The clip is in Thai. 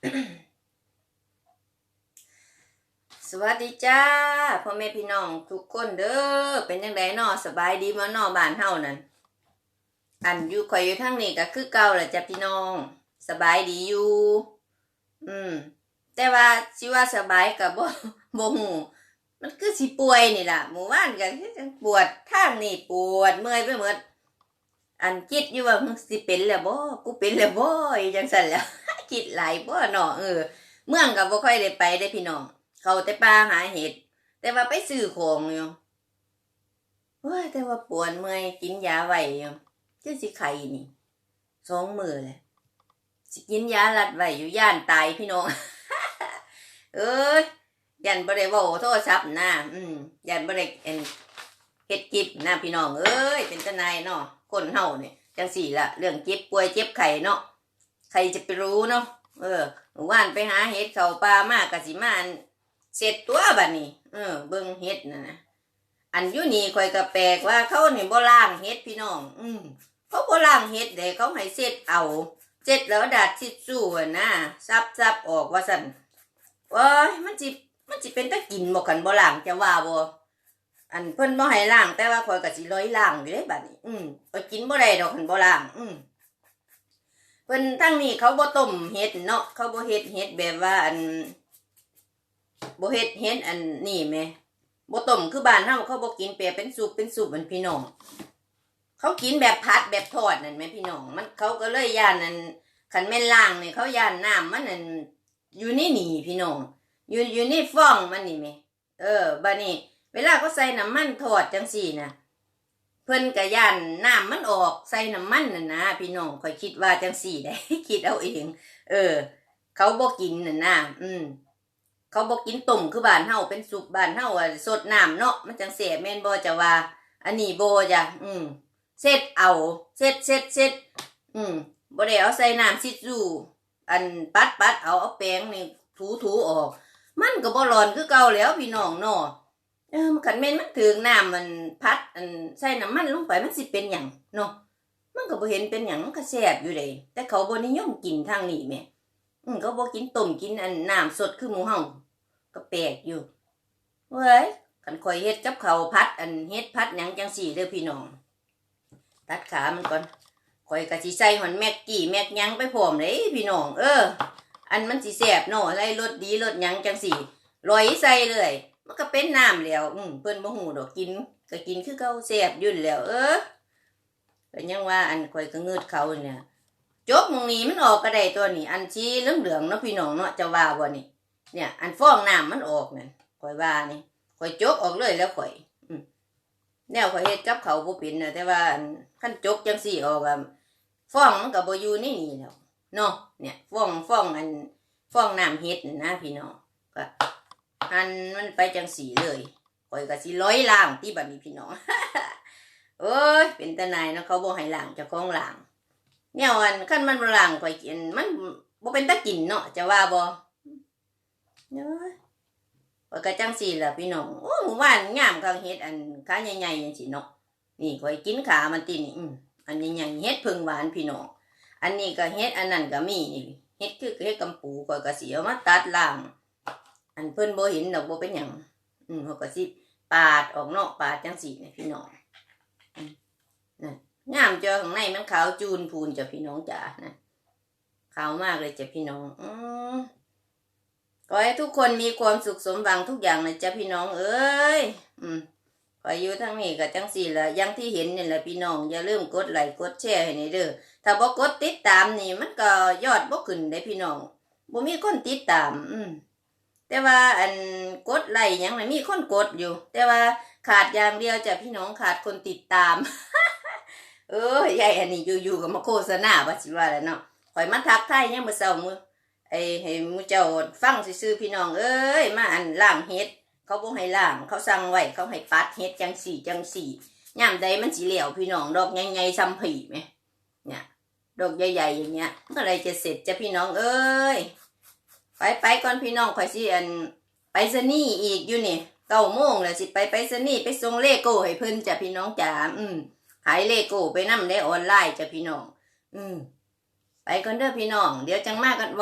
สวัสดีจ้าพ่อแม่พี่น้องทุกคนเด้อเป็นยังไงนอสบายดีมั้นอบ้านเฮานั่นอันอยู่ข่อยอยู่ทางนี้ก็คือเก่าแหละจ้ะพี่น้อง สบายดีอยู่ อืม แต่ว่าสิว่าสบายก็บ่บ่ฮู้มันคือสิป่วยนี่ล่ะหมู่บ้านก็คือจังปวดทางนี่ปวดเมื่อยไปหมดอันคิดอยู่ว่ามึงสิเป็นแล้วบ่กูเป็นแล้วบ่อีจังซั่นแล้ว คิดหลายบ่เนาะเออ เมืองก็บ่ค่อยได้ไปได้พี่น้อง เขาแต่ป่าหาเห็ด แต่ว่าไปซื้อของอยู่เฮ้ยแต่ว่าปวดเมื่อยกินยาไว้อยู่จะสิไข่นี่สองมือเลยสิกินยาลัดไว้อยู่ย่านตายพี่น้อง เอ้ยยันบ่ได้เว้าโทรศัพท์นะอืมยันบ่ได้เอ็นเฮ็ดกิบนะพี่น้องเอ้ยเป็นตาหนายเนาะคนเฮาเนี่ยจังสี่ละเรื่องเจ็บป่วยเจ็บไข้เนาะ ใครจะไปรู้เนาะเออเมื่านไปหาเห็ดเขาป่ามากกะสิมาอันเสร็จตัวบัดนี้เออ เบิ่งเฮ็ดนะนะอันอยู่นี่ข่อยก็แปลกว่าเขานี่บ่ล้างเฮ็ดพี่น้อง อืมเขาโบล้างเฮ็ดเด้เขาให้เสร็จเอาเสร็จแล้วดัดทิชชู่นะซับซับออกว่าซั่นว้ายมันสิมันสิเป็นตะกินบ่คันโบล้างจะว่าบ่อันเพิ่นบ่ให้ล้างแต่ว่าข่อยก็สิร้อยล้างอยู่เด้บัดนี้ อืมข่อยกินบ่ได้ดอกคันบ่ล้าง อืม เพิ่นทั้งนี้เขาบ่ต้มเฮ็ดเนาะเขาบ่เฮ็ดเฮ็ดแบบว่าอันบ่เฮ็ดเฮ็ดอันนี่แหม่บ่ต้มคือบ้านเฮาเขาบ่กินแปรเป็นซุปเป็นซุปมันพี่น้อง เขากินแบบผัดแบบทอดนั่นแหมพี่น้องมันเขาก็เลยย่านนั่นคันแม่นล่างเนี่ยเขาย่านน้ำมันนั่นอยู่ในนี่พี่น้องอยู่อยู่ในฟองมันนี่แหม่เออบัดนี้เวลาเขาใส่น้ำมันทอดจังซี่น่ะ เพิ่นก็ย่านน้ำมันออกใส่น้ำมันน่ะนะพี่น้องข่อยคิดว่าจังซี่ได้ คิดเอาเอง เออ เขาบ่กินน่ะนะอืมเขาบอกกินต้มคือบ้านเฮาเป็นสุปบ้านเฮาอะสดน้ำเนาะมันจังเสียแม่นบ่จะว่า อันนี้โบจ้ะอืมเสร็จเอาเสร็จเสร็จเสร็จอืมบ่ได้เอาใส่น้ำซิจูอันปัดปัดเอาเอาแป้งนี่ถูถูออก มันก็บ่ร้อนคือเก่าแล้วพี่น้องเนาะ เออมันคันแม่นมันถึงน้ำมันพัดอันใส่น้ำมันลงไปมันสิเป็นหยังเนาะมันก็บ่เห็นเป็นหยังมันก็แซ่บอยู่เด้แต่เขาบ่นิยมกินทางนี้แม่อืมก็บอกกินต้มกินอันน้ำสดคือหมูเฮาก็แปลกอยู่เว้ยคันข่อยเฮ็ดกับเขาพัด อันเฮ็ดพัดหยังจังสี่เด้อพี่น้อง ตัดขามันก่อนข่อยก็สิใส่หอนแม็กกี้แม็กยังไปพร้อมเลยพี่น้อง เออ อันมันสิแซ่บเนาะใส่รสดีรสยังจังสี่ลอยใส่เลย มันก็เป็นน้ำแล้วอืมเพิ่นบ่ฮู้ดอกกินก็กินคือเก่าแซ่บยู่นแล้ว เออก็ยังว่าอันข่อยก็เงืดเขาเนี่ยจกมงนี้มันออกก็ได้ตัวนี้ อันชี้เหลืองเหลืองเนาะพี่น้องเนาะจะว่าบ่นี่เนี่ย อันฟองน้ำมันออกเนี่ยข่อยว่านี่ข่อยจกออกเลยแล้วข่อยอืมแนวข่อยเฮ็ดกับเขาบ่เป็นนะแต่ว่าขั้นจกจังสี่ออกอะฟองมันก็บ่อยู่ในนี่แล้วเนาะเนี่ยฟองฟองอันฟองน้ำเฮ็ดนะพี่น้องก็ อันมันไปจังสีเลยข่อยก็สิร้อยล่างที่บัดนี้พี่น้องเอ้ยเป็นตาหนายเนาะเขาบ่ให้ล่างเจ้าของล่างเนี่ยวันขั้นมันบลังข่อยกินมันบ่เป็นตะกินเนาะจะว่าบ่เนาะข่อยก็จังสีล่ะพี่น้องโอ้หมู่บ้านงามกังเฮ็ดอันขาใหญ่ๆจังซี่เนาะนี่ข่อยกินขามันตินี่งอันใหญ่ๆเฮ็ดพึ่งหวานพี่น้องอันนี้ก็เฮ็ดอันนั้นก็มีนี่เฮ็ดคือเฮ็ดกำปูข่อยก็สิเอามาตัดล่าง อันเพิ่นบ่เห็นดอกบ่เป็นหยังอืมเขาก็สิปาดออกนาะปาดจังสี่นี่พี่น้องนั่นงามเจอข้างในมันขาวจูนพูนจ้ะพี่น้องจ๋านะขาวมากเลยจ้ะพี่น้องอืมขอให้ทุกคนมีความสุขสมหวังทุกอย่างนะจ้ะพี่น้องเอ้ยอืมขออยู่ทั้งนี้กับจังสี่ละยังที่เห็นนี่แหละพี่น้องอย่าลืมกดไลค์กดแชร์ให้ในเด้อถ้าบ่กดติดตามนี่มันก็ยอดบ่ขึ้นได้พี่น้องบ่มีคนติดตาม อืม แต่ว่าอันกดไลค์ยังน่มีคนกดอยู่ แต่ว่าขาดอย่างเดียวจะพี่น้องขาดคนติดตาม เออยายอันนี้อยู่ๆก็มาโฆษณาว่าสิว่าแล้วเนาะข่อยมาทักทายยังมือเช้ามือไอ้ให้มือเจ้าฟังซื่อพี่น้องเอ้ยมาอันล้างเฮ็ดเขาบ่ให้ล้างเขาสั่งไว้เขาให้ปัดเฮ็ดจังสี่จังสี่ยามใดมันสิเหลวพี่น้องดอกใหญ่ๆซ้ำผีแหมเนี่ยดอกใหญ่ๆอย่างเงี้ยเมื่อไรจะเสร็จจะพี่น้องเอ้ย ไปไปก่อนพี่น้องข่อยสิอันไปซนี่อีกอยู่นี่เก้าโมงแล้วสิไปไปซนี่ไปส่งเลโก้ให้เพิ่นจ้ะพี่น้องจ๋าอืมขายเลโก้ไปนำได้ออนไลน์จ้ะพี่น้อง อืมไปก่อนเด้อพี่น้อง เดี๋ยวจังมากกันบอก